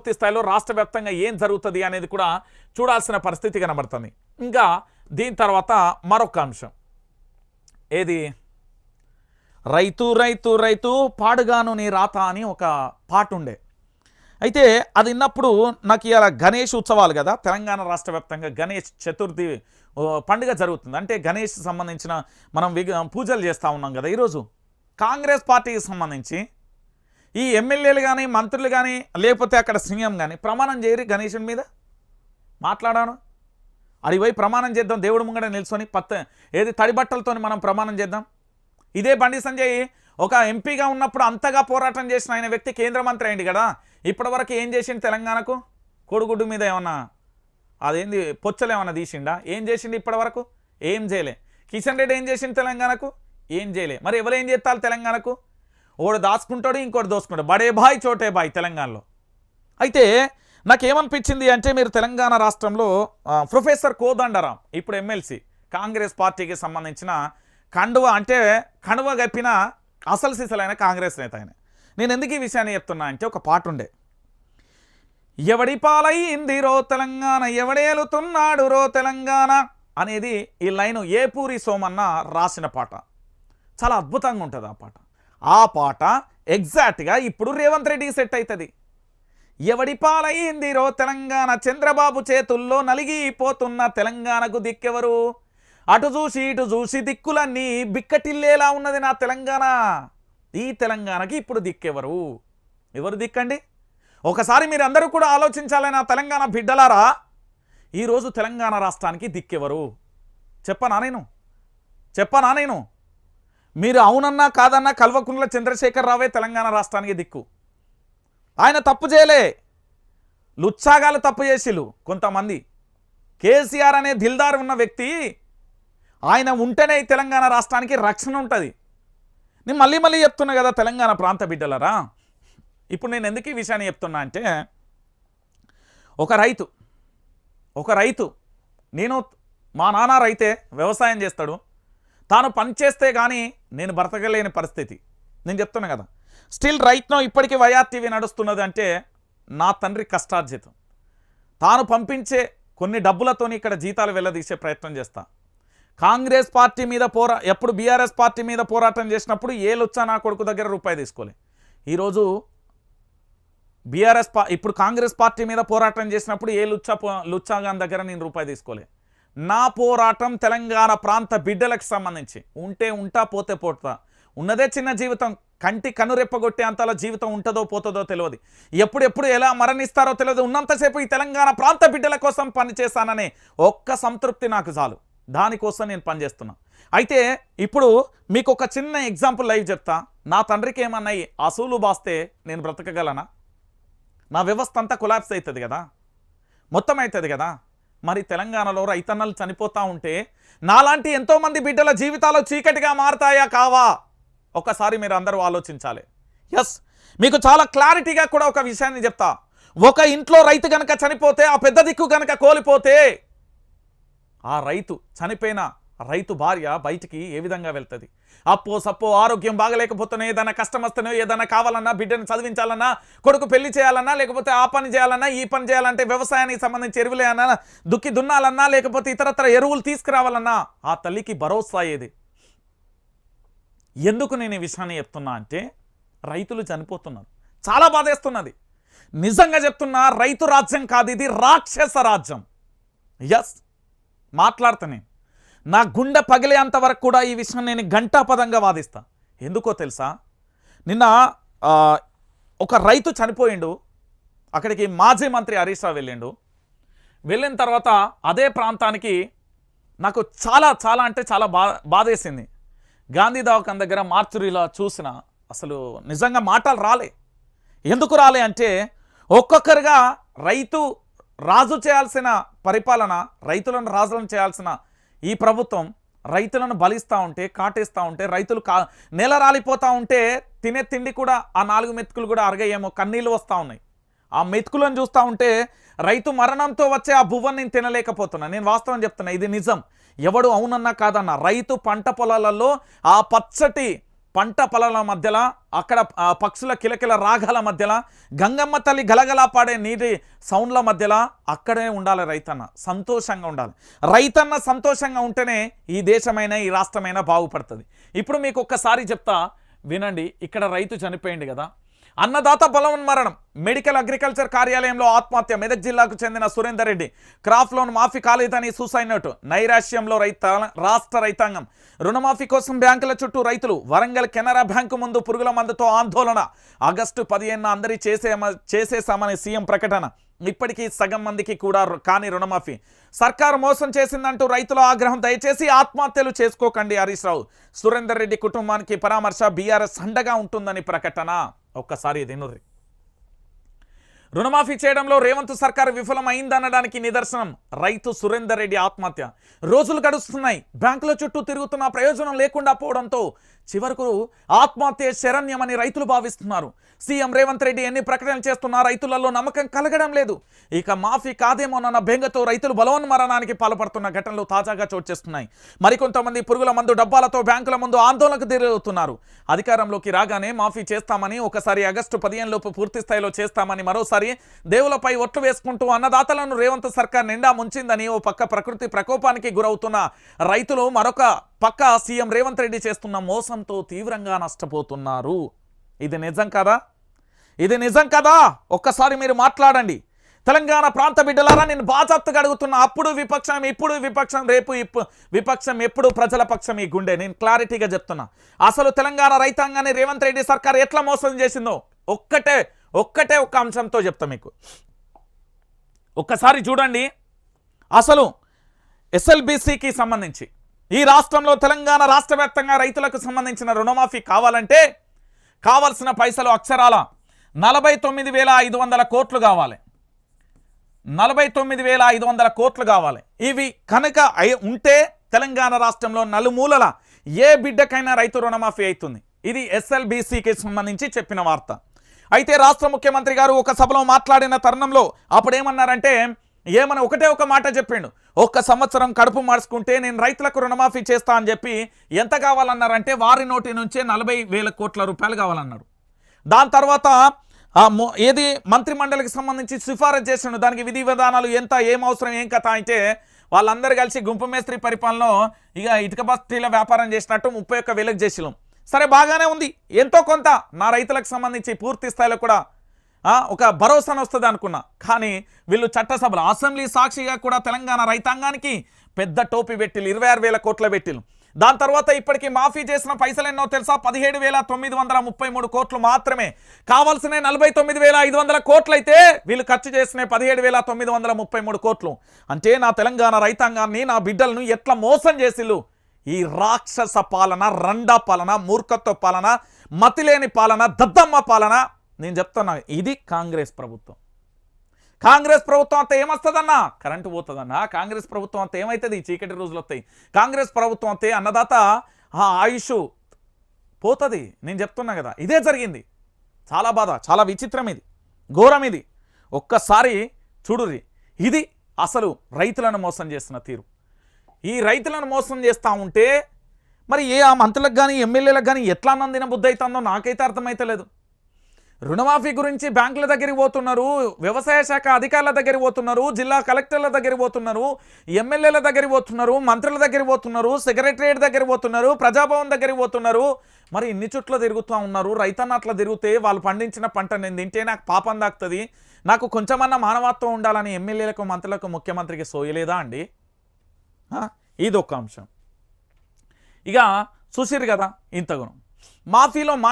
పూర్తి స్థాయిలో రాష్ట్ర వ్యాప్తంగా ఏం జరుగుతుంది అనేది కూడా చూడాల్సిన పరిస్థితి కనబడుతుంది. ఇంకా దీని తర్వాత మరొక అంశం. ఏది? రైతు రైతు రైతు పాడుగాను నీ రాత అని ఒక పాట ఉండే. అయితే అది విన్నప్పుడు నాకు ఇలా గణేష్ ఉత్సవాలు కదా తెలంగాణ రాష్ట్ర వ్యాప్తంగా గణేష్ చతుర్థి ఓ, పండుగ జరుగుతుంది. అంటే గణేష్ సంబంధించిన మనం పూజలు చేస్తూ ఉన్నాం కదా ఈరోజు. కాంగ్రెస్ పార్టీకి సంబంధించి ఈ ఎమ్మెల్యేలు కానీ మంత్రులు కానీ లేకపోతే అక్కడ సీఎం కానీ ప్రమాణం చేయరు గణేశుని మీద? మాట్లాడాను. అడిగిపోయి ప్రమాణం చేద్దాం దేవుడు ముంగడ నిల్చొని పత్త ఏది తడిబట్టలతో మనం ప్రమాణం చేద్దాం? ఇదే బండి సంజయ్ ఒక ఎంపీగా ఉన్నప్పుడు అంతగా పోరాటం చేసిన ఆయన వ్యక్తి కేంద్ర మంత్రి అయింది కదా? ఇప్పటివరకు ఏం చేసిండు తెలంగాణకు? కోడిగుడ్డు మీద ఏమన్నా అదేంది పొచ్చలు ఏమన్నా తీసిండా? ఏం చేసిండు ఇప్పటివరకు? ఏం చేయలే. కిషన్ రెడ్డి ఏం చేసిండు తెలంగాణకు? ఏం చేయలే. మరి ఎవరు ఏం చేస్తారు తెలంగాణకు? ఒకడు దాచుకుంటాడు ఇంకోటి దోసుకుంటాడు బడే బాయ్ చోటే బాయ్ తెలంగాణలో. అయితే నాకేమనిపించింది అంటే మీరు తెలంగాణ రాష్ట్రంలో ప్రొఫెసర్ కోదండరాం ఇప్పుడు ఎమ్మెల్సీ కాంగ్రెస్ పార్టీకి సంబంధించిన కండువ అంటే కండువ గప్పిన అసలు సిసలైన కాంగ్రెస్ నేత ఆయన. నేను ఎందుకు ఈ విషయాన్ని చెప్తున్నా అంటే ఒక పాట ఉండే. ఎవడి పాలయ్యింది రో తెలంగాణ ఎవడేలుతున్నాడు రో తెలంగాణ అనేది ఈ లైను ఏపూరి సోమన్న రాసిన పాట. చాలా అద్భుతంగా ఉంటుంది ఆ పాట. ఆ పాట ఎగ్జాక్ట్గా ఇప్పుడు రేవంత్ రెడ్డికి సెట్ అవుతుంది ఎవడి పాలయ్యిందిరో తెలంగాణ చంద్రబాబు చేతుల్లో నలిగిపోతున్న తెలంగాణకు దిక్కెవరు? అటు చూసి ఇటు చూసి దిక్కులన్నీ బిక్కటిల్లేలా ఉన్నది నా తెలంగాణ. ఈ తెలంగాణకి ఇప్పుడు దిక్కెవరు? ఎవరు దిక్కండి? ఒకసారి మీరు అందరూ కూడా ఆలోచించాలి నా తెలంగాణ బిడ్డలారా. ఈరోజు తెలంగాణ రాష్ట్రానికి దిక్కెవరు? చెప్పనా నేను? చెప్పనా నేను? మీరు అవునన్నా కాదన్నా కల్వకుంట్ల చంద్రశేఖర్ రావే తెలంగాణ రాష్ట్రానికి దిక్కు. ఆయన తప్పు చేయలే. లుచ్చాగాలు తప్పు చేసిలు కొంతమంది. కేసీఆర్ అనే దిల్దార్ ఉన్న వ్యక్తి ఆయన ఉంటేనే తెలంగాణ రాష్ట్రానికి రక్షణ ఉంటుంది. నేను మళ్ళీ మళ్ళీ చెప్తున్నా కదా తెలంగాణ ప్రాంత బిడ్డలరా. ఇప్పుడు నేను ఎందుకు ఈ విషయాన్ని చెప్తున్నా అంటే ఒక రైతు ఒక రైతు నేను మా నాన్న రైతే వ్యవసాయం చేస్తాడు. తాను పనిచేస్తే కానీ నేను బ్రతకలేని పరిస్థితి. నేను చెప్తున్నా కదా. స్టిల్ రైట్నో ఇప్పటికీ వైఆర్టీవీ నడుస్తున్నది అంటే నా తండ్రి కష్టార్జితం. తాను పంపించే కొన్ని డబ్బులతోని ఇక్కడ జీతాలు వెళ్ళదీసే ప్రయత్నం చేస్తా. కాంగ్రెస్ పార్టీ మీద పోరా ఎప్పుడు బీఆర్ఎస్ పార్టీ మీద పోరాటం చేసినప్పుడు ఏ లుచ్చా నా కొడుకు దగ్గర రూపాయి తీసుకోలే. ఈరోజు బీఆర్ఎస్ పా ఇప్పుడు కాంగ్రెస్ పార్టీ మీద పోరాటం చేసినప్పుడు ఏ లుచ్చా పో- లుచ్చాగాన్ దగ్గర నేను రూపాయి తీసుకోలే. నా పోరాటం తెలంగాణ ప్రాంత బిడ్డలకు సంబంధించి. ఉంటే ఉంటా పోతే పోతా. ఉన్నదే చిన్న జీవితం. కంటి కనురెప్పగొట్టే అంతలా జీవితం ఉంటుందో పోతుందో తెలియదు ఎప్పుడెప్పుడు ఎలా మరణిస్తారో తెలియదు ఉన్నంతసేపు ఈ తెలంగాణ ప్రాంత బిడ్డల కోసం పనిచేస్తాననే ఒక్క సంతృప్తి నాకు చాలు. దానికోసం నేను పనిచేస్తున్నా. అయితే ఇప్పుడు మీకు ఒక చిన్న ఎగ్జాంపుల్ లైవ్ చెప్తా. నా తండ్రికి ఏమన్నాయి అసూలు బాస్తే నేను బ్రతకగలనా? నా వ్యవస్థ అంతా కొలాప్స్ అవుతుంది కదా? మొత్తం అవుతుంది కదా? మరి తెలంగాణలో రైతన్నలు చనిపోతూ ఉంటే నాలాంటి ఎంతోమంది బిడ్డల జీవితాలు చీకటిగా మారతాయా కావా? ఒకసారి మీరు అందరూ ఆలోచించాలి. ఎస్ మీకు చాలా క్లారిటీగా కూడా ఒక విషయాన్ని చెప్తా. ఒక ఇంట్లో రైతు గనక చనిపోతే ఆ పెద్ద దిక్కు గనక కోల్పోతే ఆ రైతు చనిపోయిన రైతు భార్య బయటికి ఏ విధంగా వెళ్తుంది? అప్పో సప్పో ఆరోగ్యం బాగలేకపోతున్నా ఏదైనా కష్టం వస్తేనో ఏదైనా కావాలన్నా బిడ్డను చదివించాలన్నా కొడుకు పెళ్ళి చేయాలన్నా లేకపోతే ఆ పని చేయాలన్నా ఈ పని చేయాలంటే వ్యవసాయానికి సంబంధించి ఎరువులేనా దుక్కి దున్నాలన్నా లేకపోతే ఇతరత్ర ఎరువులు తీసుకురావాలన్నా ఆ తల్లికి భరోసా ఏది? ఎందుకు నేను ఈ విషయాన్ని చెప్తున్నా అంటే రైతులు చనిపోతున్నారు. చాలా బాధేస్తున్నది. నిజంగా చెప్తున్నా రైతు రాజ్యం కాదు ఇది రాక్షస రాజ్యం. ఎస్ మాట్లాడతా నేను. నా గుండె పగిలేంత వరకు కూడా ఈ విషయం నేను గంటాపదంగా వాదిస్తా. ఎందుకో తెలుసా? నిన్న ఒక రైతు చనిపోయిండు. అక్కడికి మాజీ మంత్రి హరీష్ రావు వెళ్ళిండు. వెళ్ళిన తర్వాత అదే ప్రాంతానికి నాకు చాలా చాలా అంటే చాలా బా బాధేసింది. గాంధీ దవాఖాన్ దగ్గర మార్చురీలో చూసిన అసలు నిజంగా మాటలు రాలే. ఎందుకు రాలే అంటే ఒక్కొక్కరుగా రైతు రాజు చేయాల్సిన పరిపాలన రైతులను రాజులను చేయాల్సిన ఈ ప్రభుత్వం రైతులను బలిస్తూ ఉంటే కాటేస్తూ ఉంటే రైతులు కా నెల రాలిపోతూ ఉంటే తినే తిండి కూడా ఆ నాలుగు మెతుకులు కూడా అరగయేమో కన్నీళ్ళు వస్తూ ఉన్నాయి. ఆ మెతుకులను చూస్తూ ఉంటే రైతు మరణంతో వచ్చే ఆ భువ్వను నేను తినలేకపోతున్నా. నేను వాస్తవం చెప్తున్నా ఇది నిజం. ఎవడు అవునన్నా కాదన్నా రైతు పంట పొలాలలో ఆ పచ్చటి పంట పొలాల మధ్యలో అక్కడ పక్షుల కిలకిల రాగాల మధ్యలో గంగమ్మ తల్లి గలగలా పాడే నీటి సౌండ్ల మధ్యలో అక్కడే ఉండాలి రైతన్న సంతోషంగా ఉండాలి. రైతన్న సంతోషంగా ఉంటేనే ఈ దేశమైన ఈ రాష్ట్రమైనా బాగుపడుతుంది. ఇప్పుడు మీకు ఒక్కసారి చెప్తా వినండి ఇక్కడ రైతు చనిపోయింది కదా అన్నదాత బలవన్ మరణం. మెడికల్ అగ్రికల్చర్ కార్యాలయంలో ఆత్మహత్య. మెదక్ జిల్లాకు చెందిన సురేందర్ రెడ్డి. క్రాప్ లోన్ మాఫీ కాలేదని సూసైనట్టు నైరాశ్యంలో రైత రాష్ట్ర రైతాంగం. రుణమాఫీ కోసం బ్యాంకుల చుట్టూ రైతులు. వరంగల్ కెనరా బ్యాంకు ముందు పురుగుల మందుతో ఆందోళన. ఆగస్టు పదిహేను అందరి చేసే చేసేసామని సీఎం ప్రకటన. ఇప్పటికీ సగం మందికి కూడా కాని రుణమాఫీ. సర్కారు మోసం చేసిందంటూ రైతుల ఆగ్రహం దయచేసి ఆత్మహత్యలు చేసుకోకండి హరీష్ రావు. సురేందర్ రెడ్డి కుటుంబానికి పరామర్శ బీఆర్ఎస్ అండగా ఉంటుందని ప్రకటన. ఒక్కసారి దినురి రుణమాఫీ చేయడంలో రేవంత్ సర్కార్ విఫలమైందనడానికి నిదర్శనం రైతు సురేందర్ రెడ్డి ఆత్మహత్య. రోజులు గడుస్తున్నాయి. బ్యాంకుల చుట్టూ తిరుగుతున్న ప్రయోజనం లేకుండా పోవడంతో చివరకు ఆత్మహత్య శరణ్యమని రైతులు భావిస్తున్నారు. సీఎం రేవంత్ రెడ్డి ఎన్ని ప్రకటనలు చేస్తున్నా రైతులలో నమ్మకం కలగడం లేదు. ఇక మాఫీ కాదేమోనన్న బెంగతో రైతులు బలవన్మరణానికి పాల్పడుతున్న ఘటనలు తాజాగా చోటు చేస్తున్నాయి మరికొంతమంది పురుగుల మందు డబ్బాలతో బ్యాంకుల ముందు ఆందోళనకు తిరుగుతున్నారు అధికారంలోకి రాగానే మాఫీ చేస్తామని ఒకసారి ఆగస్టు పదిహేను లోపు పూర్తి స్థాయిలో చేస్తామని మరోసారి దేవులపై ఒట్లు వేసుకుంటూ అన్నదాతలను రేవంత్ సర్కార్ నిండా ముంచిందని ఓ పక్క ప్రకృతి ప్రకోపానికి గురవుతున్న రైతులు మరొక పక్క సీఎం రేవంత్ రెడ్డి చేస్తున్న మోసంతో తీవ్రంగా నష్టపోతున్నారు. ఇది నిజం కదా? ఇది నిజం కదా? ఒక్కసారి మీరు మాట్లాడండి. తెలంగాణ ప్రాంత బిడ్డలారా నేను బాజాప్తుగా అడుగుతున్నా అప్పుడు విపక్షం ఇప్పుడు విపక్షం రేపు ఇప్పు విపక్షం ఎప్పుడు ప్రజల పక్షం ఈ గుండె. నేను క్లారిటీగా చెప్తున్నా. అసలు తెలంగాణ రైతాంగాన్ని రేవంత్ రెడ్డి సర్కార్ ఎట్లా మోసం చేసిందో ఒక్కటే ఒక్కటే ఒక్క అంశంతో చెప్తా మీకు. ఒక్కసారి చూడండి. అసలు ఎస్ఎల్బిసికి సంబంధించి ఈ రాష్ట్రంలో తెలంగాణ రాష్ట్ర వ్యాప్తంగా రైతులకు సంబంధించిన రుణమాఫీ కావాలంటే కావలసిన పైసలు అక్షరాల నలభై తొమ్మిది వేల ఐదు వందల కోట్లు కావాలి. నలభై తొమ్మిది వేల ఐదు వందల కోట్లు కావాలి. ఇవి కనుక ఉంటే తెలంగాణ రాష్ట్రంలో నలుమూలల ఏ బిడ్డకైనా రైతు రుణమాఫీ అవుతుంది. ఇది ఎస్ఎల్బిసికి సంబంధించి చెప్పిన వార్త. అయితే రాష్ట్ర ముఖ్యమంత్రి గారు ఒక సభలో మాట్లాడిన తరుణంలో అప్పుడేమన్నారంటే ఏమని ఒకటే ఒక మాట చెప్పిండు. ఒక్క సంవత్సరం కడుపు మార్చుకుంటే నేను రైతులకు రుణమాఫీ చేస్తా అని చెప్పి ఎంత కావాలన్నారంటే వారి నోటి నుంచే నలభై వేల కోట్ల రూపాయలు కావాలన్నారు. దాని తర్వాత ఏది మంత్రిమండలికి సంబంధించి సిఫారసు చేసిండు దానికి విధి విధానాలు ఎంత ఏం అవసరం ఏం కథ అయితే వాళ్ళందరూ కలిసి గుంపు మేస్త్రి పరిపాలనలో ఇక ఇటుక బస్తీల వ్యాపారం చేసినట్టు ముప్పై ఒక్క వేలకు చేసినాం సరే బాగానే ఉంది. ఎంతో కొంత నా రైతులకు సంబంధించి పూర్తి స్థాయిలో కూడా ఒక భరోసాను వస్తుంది అనుకున్నా. కానీ వీళ్ళు చట్టసభలు అసెంబ్లీ సాక్షిగా కూడా తెలంగాణ రైతాంగానికి పెద్ద టోపీ పెట్టిలు ఇరవై ఆరు వేల కోట్ల పెట్టిలు దాని తర్వాత ఇప్పటికి మాఫీ చేసిన పైసలు ఎన్నో తెలుసా? పదిహేడు వేల తొమ్మిది వందల ముప్పై మూడు కోట్లు మాత్రమే. కావాల్సిన నలభై తొమ్మిది వేల ఐదు వందల కోట్లు అయితే వీళ్ళు ఖర్చు చేసిన పదిహేడు వేల తొమ్మిది వందల ముప్పై మూడు కోట్లు. అంటే నా తెలంగాణ రైతాంగాన్ని నా బిడ్డలను ఎట్లా మోసం చేసిళ్ళు ఈ రాక్షస పాలన రండా పాలన మూర్ఖత్వ పాలన మతిలేని పాలన దద్దమ్మ పాలన నేను చెప్తాను ఇది కాంగ్రెస్ ప్రభుత్వం. కాంగ్రెస్ ప్రభుత్వం అంతా ఏమొస్తుందన్నా? కరెంటు పోతుందన్నా? కాంగ్రెస్ ప్రభుత్వం అంతా ఏమవుతుంది చీకటి రోజులు వస్తాయి కాంగ్రెస్ ప్రభుత్వం అంతే అన్నదాత ఆ ఆయుష్ పోతుంది. నేను చెప్తున్నా కదా ఇదే జరిగింది. చాలా బాధ చాలా విచిత్రం ఇది. ఘోరం ఇది. ఒక్కసారి చూడురి ఇది అసలు రైతులను మోసం చేస్తున్న తీరు. ఈ రైతులను మోసం చేస్తూ ఉంటే మరి ఏ ఆ మంత్రులకు కానీ ఎమ్మెల్యేలకు కానీ ఎట్లా నందిన బుద్ధి అవుతుందో నాకైతే అర్థమైతలేదు. రుణమాఫీ గురించి బ్యాంకుల దగ్గరికి పోతున్నారు వ్యవసాయ శాఖ అధికారుల దగ్గరికి పోతున్నారు జిల్లా కలెక్టర్ల దగ్గరికి పోతున్నారు ఎమ్మెల్యేల దగ్గరికి పోతున్నారు మంత్రుల దగ్గరికి పోతున్నారు సెక్రటరియట్ దగ్గర పోతున్నారు ప్రజాభవన్ దగ్గరికి పోతున్నారు. మరి ఇన్ని చుట్ల తిరుగుతూ ఉన్నారు రైతన్న అట్లా తిరిగితే వాళ్ళు పండించిన పంట నేను తింటే నాకు పాపం దాక్తుంది. నాకు కొంచెమన్నా మానవత్వం ఉండాలని ఎమ్మెల్యేలకు మంత్రులకు ముఖ్యమంత్రికి సోయలేదా అండి? ఇది ఒక అంశం. ఇక చూసిరు కదా ఇంతగుణం మాఫీలో మా